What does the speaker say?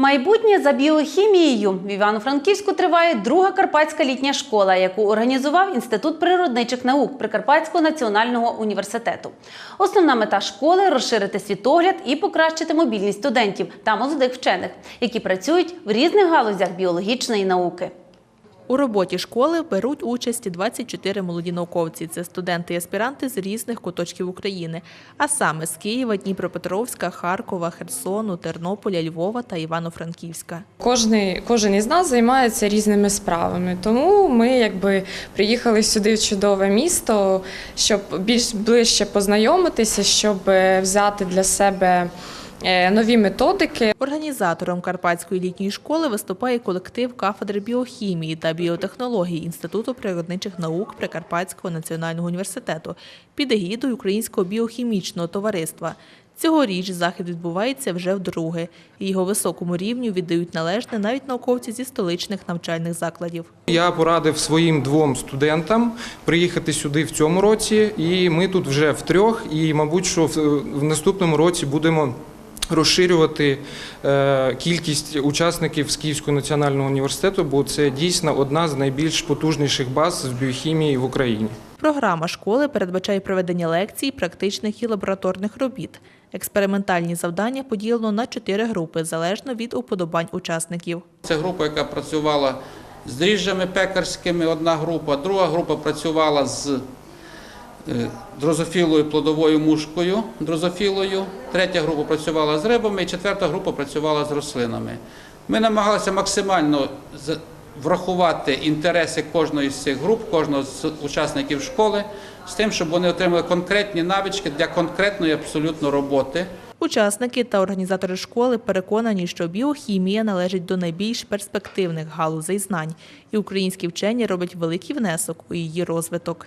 Майбутнє за біохімією в Івано-Франківську триває друга карпатська літня школа, яку організував Інститут природничих наук Прикарпатського національного університету. Основна мета школи розширити світогляд і покращити мобільність студентів та молодих вчених, які працюють в різних галузях біологічної науки. У роботі школи беруть участь 24 молоді науковці. Це студенти і аспіранти з різних куточків України, а саме з Києва, Дніпропетровська, Харкова, Херсону, Тернополя, Львова та Івано-Франківська. Кожний, кожен із нас займається різними справами. Тому ми якби приїхали сюди в чудове місто, щоб більш ближче познайомитися, щоб е, взяти для себе нові методики. Організатором Карпатської літньої школи виступає колектив кафедри біохімії та біотехнологій Інституту природничих наук Прикарпатського національного університету під егідою Українського біохімічного товариства. Цьогоріч захід відбувається вже вдруге. Його високому рівню віддають належне навіть науковці зі столичних навчальних закладів. Я порадив своїм двом студентам приїхати сюди в цьому році, і ми тут вже втрьох. І, мабуть, що в, в наступному році будемо розширювати е, кількість учасників з Київського національного університету, бо це дійсно одна з найбільш потужніших баз з біохімії в Україні. Програма школи передбачає проведення лекцій, практичних і лабораторних робіт. Експериментальні завдання поділено на чотири групи залежно від уподобань учасників. Це група, яка працювала з дріжджами пекарськими, одна група, друга група працювала з дрозофілою плодовою мушкою, дрозофілою, третя група працювала з рибами, і четверта група працювала з рослинами. Ми намагалися максимально врахувати інтереси кожної з цих груп, кожного з учасників школи, з тим, щоб вони отримали конкретні навички для конкретної абсолютно роботи. Учасники та організатори школи переконані, що біохімія належить до найбільш перспективних галузей знань, і українські вчені роблять великий внесок у її розвиток.